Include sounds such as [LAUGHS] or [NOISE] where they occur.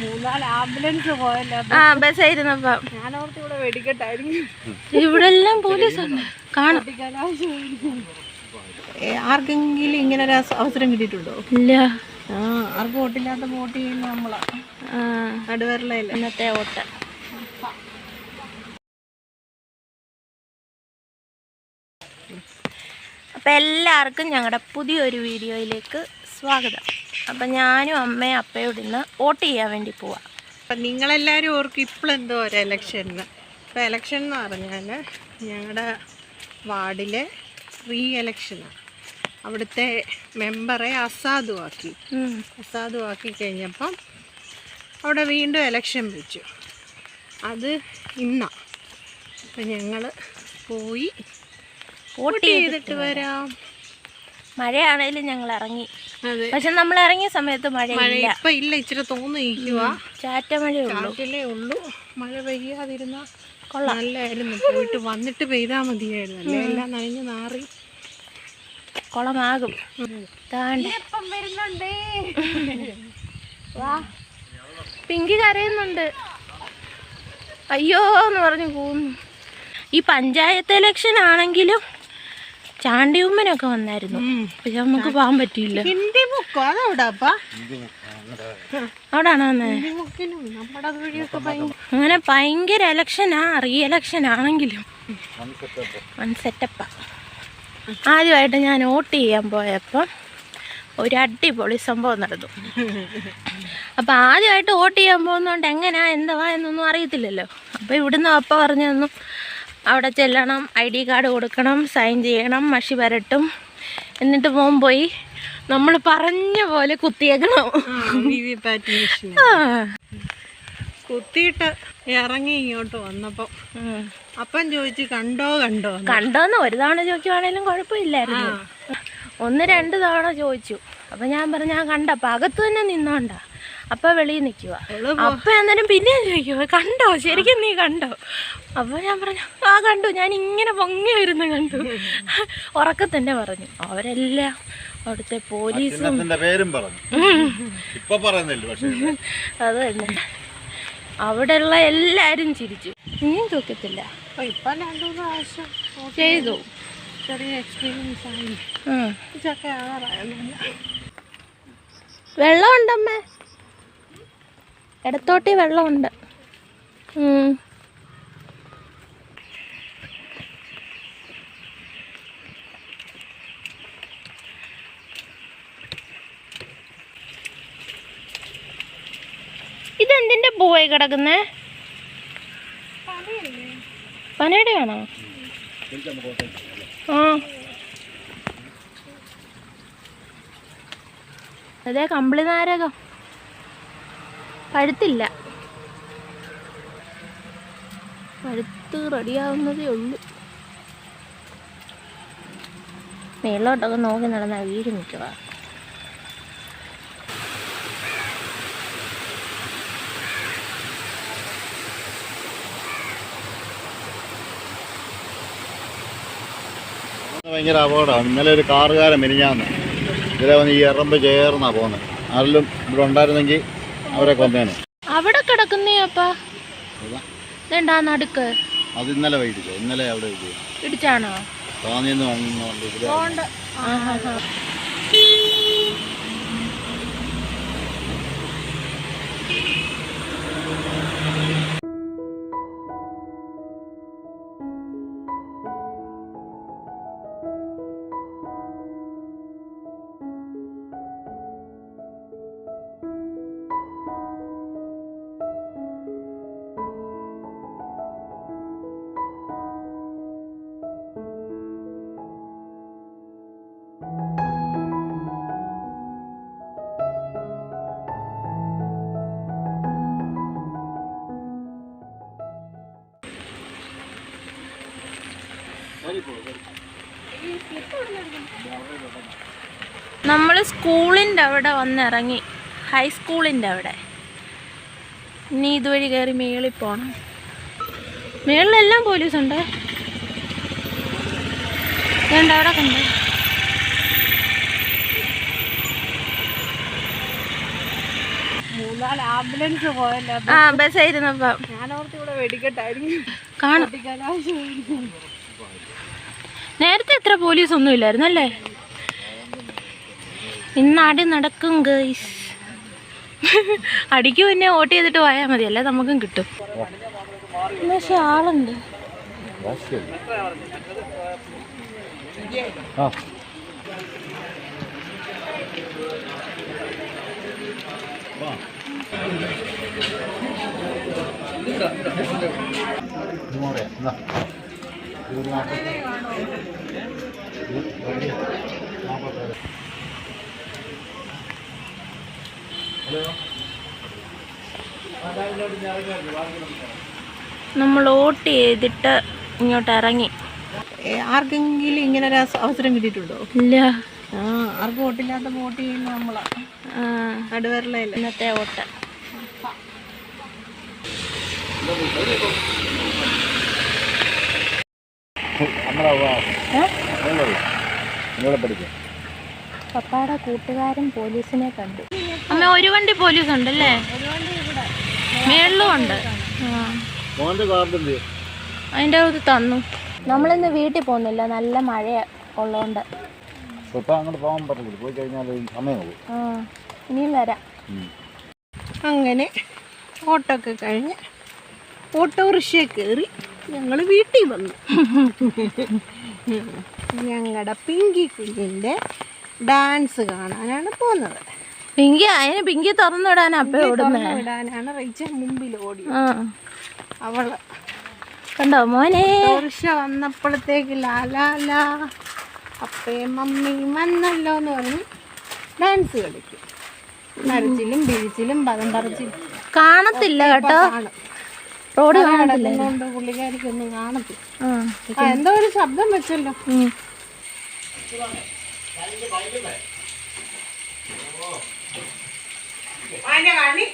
മൂന്നാൽ ambulance പോയല്ലോ. ആ ബസ്സായിരുന്നപ്പോ ഞാനോർത്ത് ഇവിടെ വെടിക്കെട്ടായിരിക്കും. ഇവിടെ എല്ലാം പോലീസ് ഉണ്ട് കാണാം ആർക്കെങ്കിലും ഇങ്ങനെ ഒരു അവസരം കിട്ടിയിട്ടുണ്ടോ? ഇല്ല. ആർക്കും വോട്ടില്ലാത്ത വോട്ട് ചെയ്യുന്ന നമ്മളാ. ആ. ഇന്നത്തെ ഓട്ട അപ്പം എല്ലാവർക്കും ഞങ്ങളുടെ പുതിയൊരു വീഡിയോയിലേക്ക് സ്വാഗതം. അപ്പം ഞാനും അമ്മയും അപ്പയോട് ഇന്ന് വോട്ട് ചെയ്യാൻ വേണ്ടി പോവാം. അപ്പം നിങ്ങളെല്ലാവരും ഓർക്കും ഇപ്പോഴെന്തോ ഒരു ഇലക്ഷന് ഇപ്പം ഇലക്ഷൻ എന്ന് പറഞ്ഞാൽ ഞങ്ങളുടെ വാർഡിലെ റീ ഇലക്ഷനാണ് അവിടുത്തെ മെമ്പറെ അസാധുവാക്കി. അസാധുവാക്കി കഴിഞ്ഞപ്പം അവിടെ വീണ്ടും ഇലക്ഷൻ വെച്ചു. അത് ഇന്നാ. അപ്പം ഞങ്ങൾ പോയി വോട്ട് ചെയ്തിട്ട് വരാം. മഴയാണേലും ഞങ്ങൾ ഇറങ്ങി പക്ഷെ നമ്മൾ ഇറങ്ങിയ സമയത്ത് മഴ ഇപ്പൊ ഇല്ല ഇച്ചിരി തോന്നിയിരിക്കുക ചാറ്റ കാറ്റിലേ ഉള്ളൂ. മഴ പെയ്യാതിരുന്ന നല്ലായിരുന്നു പോയിട്ട് വന്നിട്ട് പെയ്താൽ മതിയായിരുന്നു. അല്ലേ? എല്ലാം നനഞ്ഞു നാറി. കുളമാകും. താണ്ട്. [LAUGHS] വാ. പിങ്കി കരയുന്നുണ്ട്. അയ്യോ എന്ന് പറഞ്ഞു പോകുന്നു ഈ പഞ്ചായത്ത് ഇലക്ഷൻ ആണെങ്കിലും ചാണ്ടിയുമ്മനൊക്കെ വന്നായിരുന്നു. പക്ഷെ നമുക്ക് പോകാൻ പറ്റിയില്ല. ഹിന്ദി ബുക്കോ? അതവിടെ അപ്പാ? അവിടാണ് വന്നത് അങ്ങനെ ഭയങ്കര ഇലക്ഷനാ റീ ഇലക്ഷൻ ആണെങ്കിലും. വൺ സെറ്റപ്പാ ആദ്യമായിട്ട് ഞാൻ വോട്ട് ചെയ്യാൻ പോയപ്പോൾ ഒരു അടിപൊളി സംഭവം നടന്നു. അപ്പം ആദ്യമായിട്ട് വോട്ട് ചെയ്യാൻ പോകുന്നതുകൊണ്ട് എങ്ങനാ എന്തുവാ എന്നൊന്നും അറിയത്തില്ലല്ലോ. അപ്പോൾ ഇവിടുന്ന് അപ്പ പറഞ്ഞു തന്നു അവിടെ ചെല്ലണം ഐ ഡി കാർഡ് കൊടുക്കണം സൈൻ ചെയ്യണം മഷി വരട്ടും. എന്നിട്ട് മോൻ പോയി. നമ്മൾ പറഞ്ഞ പോലെ കുത്തിയേക്കണം. കുത്തിയിട്ട് ഇറങ്ങി ഇങ്ങോട്ട് വന്നപ്പോ. അപ്പം ചോദിച്ചു കണ്ടോ കണ്ടോ? കണ്ടോന്ന് ഒരു തവണ ചോദിക്കുവാണേലും കുഴപ്പമില്ലായിരുന്നു. ഒന്ന് രണ്ട് തവണ ചോദിച്ചു. അപ്പൊ ഞാൻ പറഞ്ഞു ഞാൻ കണ്ടപ്പോ അകത്ത് തന്നെ നിന്നോണ്ട. അപ്പൊ വെളിയിൽ നിൽക്കുക അപ്പ അന്നേരം പിന്നെ ചോദിക്കുക കണ്ടോ? ശരിക്കും നീ കണ്ടോ? അപ്പൊ ഞാൻ പറഞ്ഞു ആ കണ്ടു. ഞാൻ ഇങ്ങനെ പൊങ്ങി വരുന്ന കണ്ടു. ഉറക്കത്തന്നെ പറഞ്ഞു. അവരെല്ലാം അവിടുത്തെ പോലീസും അതന്നെ പേരും പറഞ്ഞു. ഇപ്പൊ പറയുന്നില്ല പക്ഷേ അത് തന്നെ. അവിടെയുള്ള എല്ലാരും ചിരിച്ചു. ഇനിയും തൂക്കത്തില്ല. ചെയ്തു. ചെറിയ എക്സ്പീരിയൻസ് ആയി. ഉം. ഇതൊക്കെ വെള്ളമുണ്ടമ്മേ? ഇടത്തോട്ടി വെള്ളമുണ്ട്. ഇതെന്തിന്റെ പൂവായി കിടക്കുന്നേ? പനയുടെ ആണോ ആ. അതെ കമ്പിളി നാരകം പഴുത്തില്ല. പഴുത്ത് റെഡിയാവുന്നതേ ഉള്ളൂ. മേളോട്ടൊക്കെ നോക്കി നടന്ന വീട് നിൽക്കുക ഭയങ്കര അപകടമാണ്. ഇന്നലെ ഒരു കാറുകാരൻ മിനിഞ്ഞാന്ന് ഇതിലെ വന്ന് ഈ എറമ്പ് ചേർന്നാണ് പോകുന്നത് ആരെങ്കിലും ഇവിടെ ഉണ്ടായിരുന്നെങ്കിൽ അവരെ കൊന്നേനെ. അവിടെ കിടക്കുന്നേ അപ്പാ? ഇതെന്താ നടുക്ക്? അത് ഇന്നലെ വൈകിട്ടില്ല? ഇന്നലെ അവിടെ ഇടിച്ചാണോ? താന്നിന്ന് വാങ്ങുന്നുണ്ട് നമ്മൾ സ്കൂളിന്റെ അവിടെ വന്നിറങ്ങി ഹൈസ്കൂളിന്റെ അവിടെ. ഇനി ഇതുവഴി കയറി മേളിൽ പോകണം മേളിലെല്ലാം പോലീസുണ്ട് വേണ്ട അവിടെ കണ്ടോ ആംബുലൻസ് പോയല്ലോ. ആ ബസ്സായിരുന്നപ്പം ഞാനോർത്ത് ഇവിടെ വെടിക്കെട്ടായിരിക്കും. കാണും. നേരത്തെ എത്ര പോലീസ് ഒന്നും ഇല്ലായിരുന്നു അല്ലേ? ഇന്ന് അടി നടക്കും ഗൈസ് അടിക്ക് പിന്നെ വോട്ട് ചെയ്തിട്ട് പോയാൽ മതി അല്ലേ നമുക്കും കിട്ടും. പക്ഷെ ആളുണ്ട്. ആ. നമ്മൾ വോട്ട് ചെയ്തിട്ട് ഇങ്ങോട്ട് ഇറങ്ങി. ആർക്കെങ്കിലും ഇങ്ങനെ ഒരു അവസരം കിട്ടിയിട്ടുണ്ടോ? ഇല്ല. ആ ആർക്കും വോട്ടില്ലാത്ത വോട്ട് ചെയ്യുന്ന നമ്മളാ. ഇന്നത്തെ നടുവരലല്ലേ ഇന്നത്തെ വോട്ട്. പപ്പാടെ കൂട്ടുകാരൻ പോലീസിനെ കണ്ടു. അമ്മ ഒരു വണ്ടി പോലീസ് ഉണ്ടല്ലേ മേളിലും ഉണ്ട്? അതിന്റെ അത് തന്നു. നമ്മളിന്ന് വീട്ടിൽ പോകുന്നില്ല. നല്ല മഴ ഉള്ളതുകൊണ്ട്. അങ്ങനെ ഓട്ടോ അങ്ങോട്ട് പോകാൻ പറ്റത്തില്ല. പോയി കഴിഞ്ഞാൽ ഇനിയും വരാം. അങ്ങനെ കഴിഞ്ഞ് ഓട്ടോറിക്ഷ കയറി ഞങ്ങൾ വീട്ടിൽ വന്നു. ഞങ്ങളുടെ പിങ്കി കുഞ്ഞിന്റെ ഡാൻസ് കാണാനാണ് പോകുന്നത് പിങ്കി അതിന് പിങ്കി തുറന്നിടാൻ അപ്പേ റീച്ച മുമ്പിൽ ഓടി അവൾ കണ്ടോ മോനെ? ഓട്ടോറിക്ഷ വന്നപ്പോഴത്തേക്ക് ലാലാല അപ്പേ മമ്മി വന്നല്ലോ എന്ന് പറഞ്ഞ് ഡാൻസ് കളിക്കും. നരച്ചിലും പിഴിച്ചിലും പദം പറിച്ചിലും. കാണത്തില്ല കേട്ടോ. റോഡ് കാണത്തില്ല കിടക്കുന്നോണ്ട് പുള്ളിക്കാരിക്കൊന്നും കാണത്തില്ല. ആ. ആ എന്തോ ഒരു ശബ്ദം വെച്ചല്ലോ. ഉം. അതിന്റെ കണ്ണി.